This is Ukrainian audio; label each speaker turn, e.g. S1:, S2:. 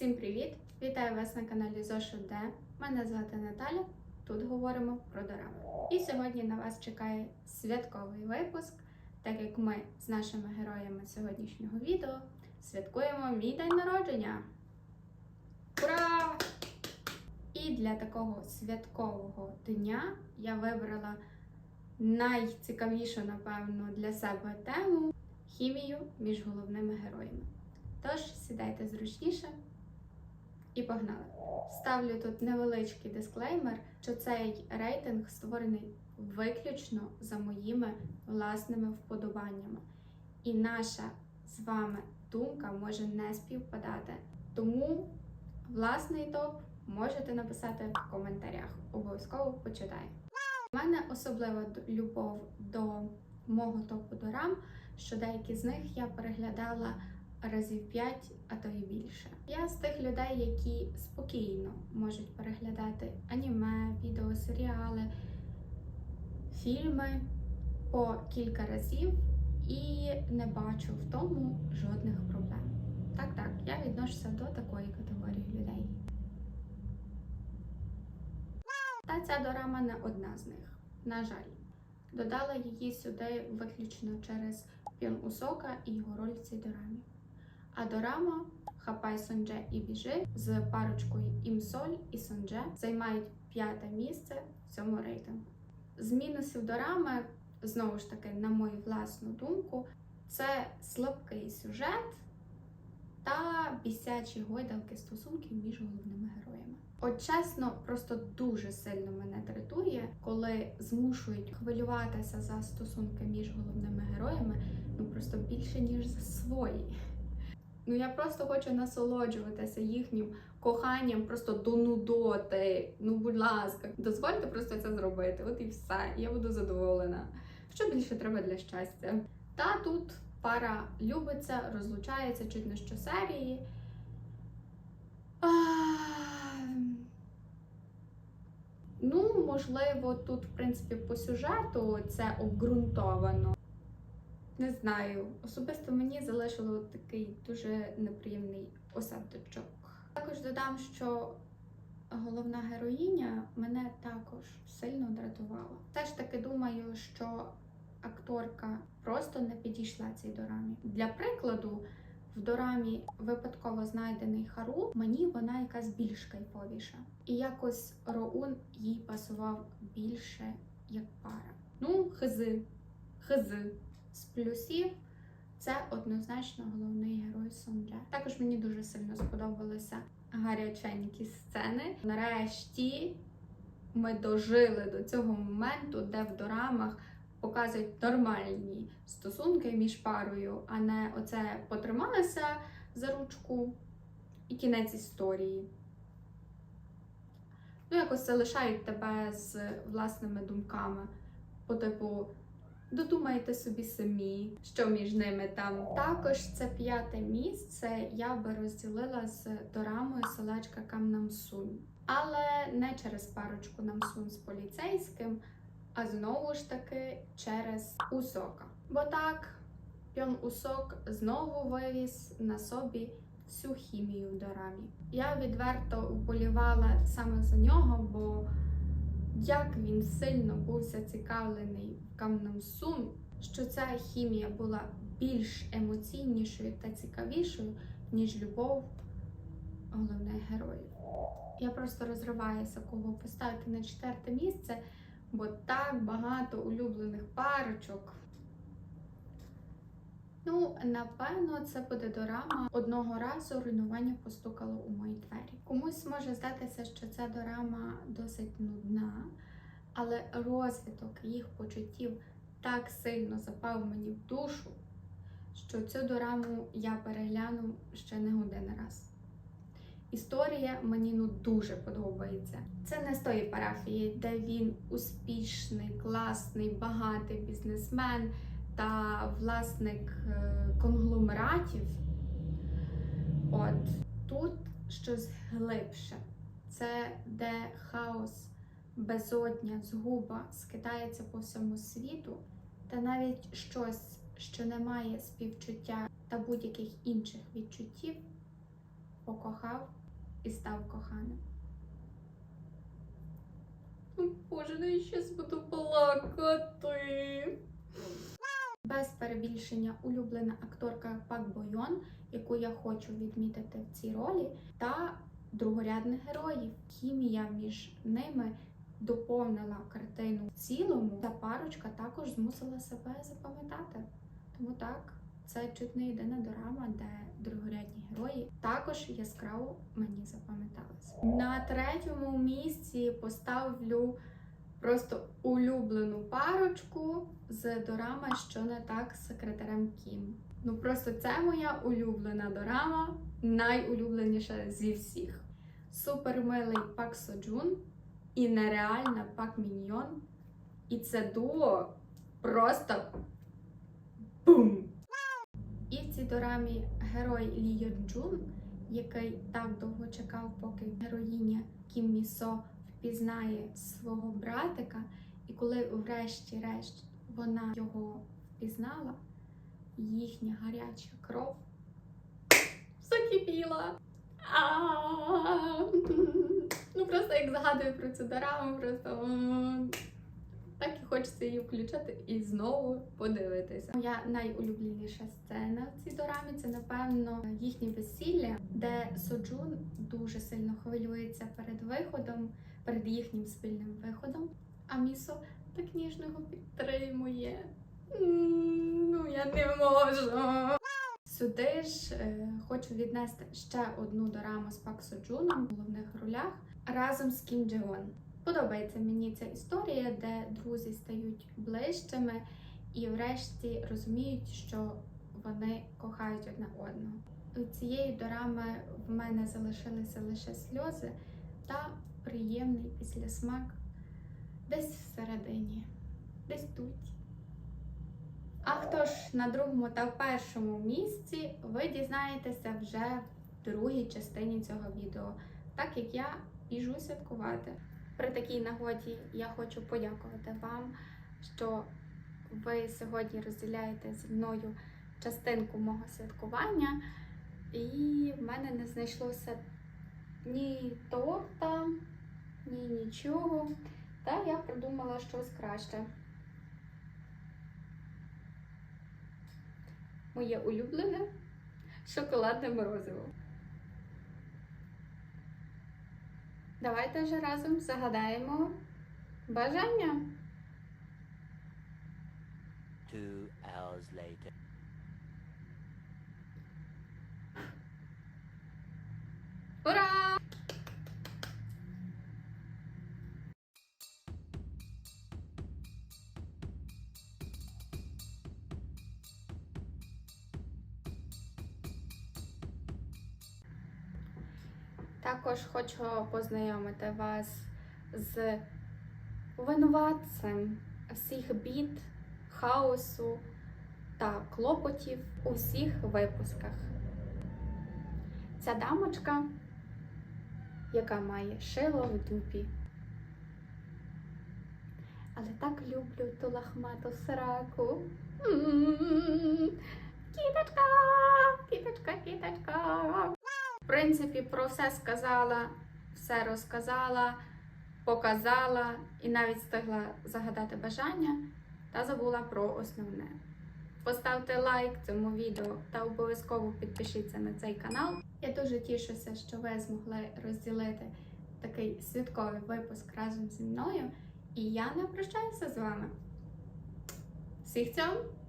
S1: Всім привіт! Вітаю вас на каналі Зошу Д. Мене звати Наталя. Тут говоримо про дорами. І сьогодні на вас чекає святковий випуск, так як ми з нашими героями сьогоднішнього відео святкуємо мій день народження. Ура! І для такого святкового дня я вибрала найцікавішу, напевно, для себе тему хімію між головними героями. Тож сідайте зручніше і погнали. Ставлю тут невеличкий дисклеймер, що цей рейтинг створений виключно за моїми власними вподобаннями. І наша з вами думка може не співпадати. Тому власний топ можете написати в коментарях. Обов'язково почитаю. У мене особлива любов до мого топу дорам, що деякі з них я переглядала разів 5, а то і більше. Я з тих людей, які спокійно можуть переглядати аніме, відеосеріали, фільми по кілька разів і не бачу в тому жодних проблем. Так, так, я відношуся до такої категорії людей. Та ця дорама не одна з них. На жаль, додала її сюди виключно через Піон Усока і його роль в цій дорамі. А дорама Хапай Сонже і біжи з парочкою Імсоль і Сонже займають п'яте місце в цьому рейтингу. З мінусів дорами, знову ж таки, на мою власну думку, це слабкий сюжет та бісячі гойдалки стосунків між головними героями. От чесно, просто дуже сильно мене дратує, коли змушують хвилюватися за стосунки між головними героями, ну просто більше ніж за свої. Ну я просто хочу насолоджуватися їхнім коханням просто до нудоти. Ну, будь ласка, дозвольте просто це зробити. От і все. Я буду задоволена. Що більше треба для щастя? Та тут пара любиться, розлучається чуть не щосерії. А, Ну, можливо, тут, в принципі, по сюжету це обґрунтовано. Не знаю, особисто мені залишило такий дуже неприємний осадочок. Також додам, що головна героїня мене також сильно дратувала. Все ж таки думаю, що акторка просто не підійшла цій дорамі. Для прикладу, в дорамі випадково знайдений Хару, мені вона якась більш кайфовіша. І якось Роун їй пасував більше як пара. Ну, хизи, хизи. З плюсів це однозначно головний герой Сонджа. Також мені дуже сильно сподобалися гаряченькі сцени. Нарешті ми дожили до цього моменту, де в дорамах показують нормальні стосунки між парою, а не оце потрималися за ручку і кінець історії. Ну, якось залишають тебе з власними думками, по типу. Додумайте собі самі, що між ними там. Також це п'яте місце я би розділила з дорамою Селечка Камнамсун. Але не через парочку Намсун з поліцейським, а знову ж таки через Усока. Бо так, Пьон Усок знову вивіз на собі всю хімію в дорамі. Я відверто вболівала саме за нього, бо як він сильно був зацікавлений Камнам Сун, що ця хімія була більш емоційнішою та цікавішою, ніж любов головних героїв. Я просто розриваюся, кого поставити на четверте місце, бо так багато улюблених парочок. Ну, напевно, це буде дорама. Одного разу руйнування постукало у мої двері. Комусь може здатися, що ця дорама досить нудна, але розвиток їх почуттів так сильно запав мені в душу, що цю дораму я перегляну ще не один раз. Історія мені ну дуже подобається. Це не з тої парафії, де він успішний, класний, багатий бізнесмен та власник е, конгломератів. От тут щось глибше. Це де хаос, безодня, згуба скидається по всьому світу, та навіть щось, що не має співчуття та будь-яких інших відчуттів, покохав і став коханим. Боже, ну я щас буду плакати. Без перебільшення улюблена акторка Пак Бойон, яку я хочу відмітити в цій ролі, та другорядних героїв. Хімія між ними доповнила картину в цілому. Ця парочка також змусила себе запам'ятати. Тому так, це чуть не єдина дорама, де другорядні герої також яскраво мені запам'яталися. На третьому місці поставлю просто улюблену парочку з дорами, що не так з секретарем Кім. Ну просто це моя улюблена дорама, найулюбленіша зі всіх. Супермилий Пак Соджун і нереальна Пак Міньйон. І це дуо просто бум! І в цій дорамі герой Лі Йон Джун, який так довго чекав, поки героїня Кім Місо впізнає свого братика, і коли врешті-решт вона його впізнала, їхня гаряча кров закипіла. Ну просто як згадую про цю дораму, просто так і хочеться її включити і знову подивитися. Моя найулюбленіша сцена в цій дорамі це, напевно, їхнє весілля, де Соджун дуже сильно хвилюється перед виходом, перед їхнім спільним виходом. А Місо так ніжно його підтримує. Ну, я не можу. Сюди ж е, хочу віднести ще одну дораму з Пак Соджуном в головних ролях разом з Кім Джеон. Подобається мені ця історія, де друзі стають ближчими і врешті розуміють, що вони кохають одне одного. У цієї дорами в мене залишилися лише сльози та приємний післясмак десь всередині, десь тут. А хто ж на другому та першому місці, ви дізнаєтеся вже в другій частині цього відео, так як я біжу святкувати. При такій нагоді я хочу подякувати вам, що ви сьогодні розділяєте зі мною частинку мого святкування, і в мене не знайшлося ні торта, ні нічого. Та я придумала щось краще. Моє улюблене шоколадне морозиво. Давайте вже разом загадаємо бажання.
S2: Two hours later.
S1: Ура! Також хочу познайомити вас з винуватцем всіх бід, хаосу та клопотів у всіх випусках. Ця дамочка, яка має шило в дупі. Але так люблю ту лахмату сраку. Кіточка, кіточка, кіточка. Принципі, про все сказала, все розказала, показала і навіть встигла загадати бажання та забула про основне. Поставте лайк цьому відео та обов'язково підпишіться на цей канал. Я дуже тішуся, що ви змогли розділити такий святковий випуск разом зі мною. І я не прощаюся з вами. Всіх цьому!